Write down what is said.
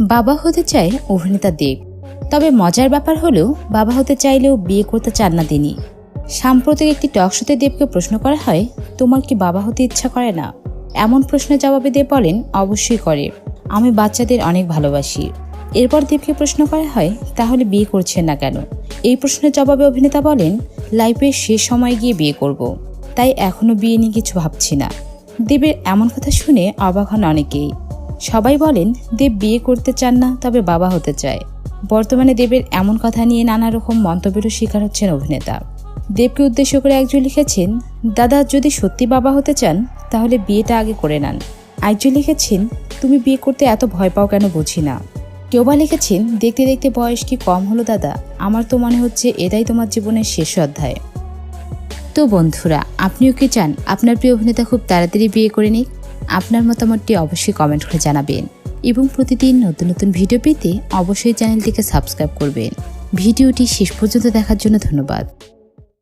বাবা হতে চায় অভিনেতা দেব। তবে মজার ব্যাপার হলেও বাবা হতে চাইলেও বিয়ে করতে চান না তিনি। সাম্প্রতিক একটি টকশোতে দেবকে প্রশ্ন করা হয়, তোমার কি বাবা হতে ইচ্ছা করে না? এমন প্রশ্নের জবাবে দেব বলেন, অবশ্যই করে। আমি বাচ্চাদের অনেক ভালোবাসি। এরপর দেবকে প্রশ্ন করা হয়, তাহলে বিয়ে করছেন না কেন? এই প্রশ্নের জবাবে অভিনেতা বলেন লাইফের শেষ সময় গিয়ে বিয়ে করব। তাই এখনও বিয়ে নিয়ে কিছু ভাবছি না। দেবের এমন কথা শুনে অবাক হন অনেকেই। সবাই বলেন, দেব বিয়ে করতে চান না, তবে বাবা হতে চায়। বর্তমানে দেবের এমন কথা নিয়ে নানা রকম মন্তব্যেরও শিকার হচ্ছেন অভিনেতা। দেবকে উদ্দেশ্য করে একজন লিখেছেন, দাদা, যদি সত্যি বাবা হতে চান, তাহলে বিয়েটা আগে করে নেন। একজন লিখেছেন, তুমি বিয়ে করতে এত ভয় পাও কেন বুঝি না। কেউ বা লিখেছেন, দেখতে দেখতে বয়স কি কম হলো দাদা? আমার তো মনে হচ্ছে এটাই তোমার জীবনের শেষ অধ্যায়। তো বন্ধুরা, আপনিও কি চান? আপনার প্রিয় অভিনেতা খুব তাড়াতাড়ি বিয়ে করে নিক? আপনার মতামতটি অবশ্যই কমেন্ট করে জানাবেন। এবং প্রতিদিন নতুন নতুন ভিডিও পেতে অবশ্যই চ্যানেলটিকে সাবস্ক্রাইব করবেন। ভিডিওটি শেষ পর্যন্ত দেখার জন্য ধন্যবাদ।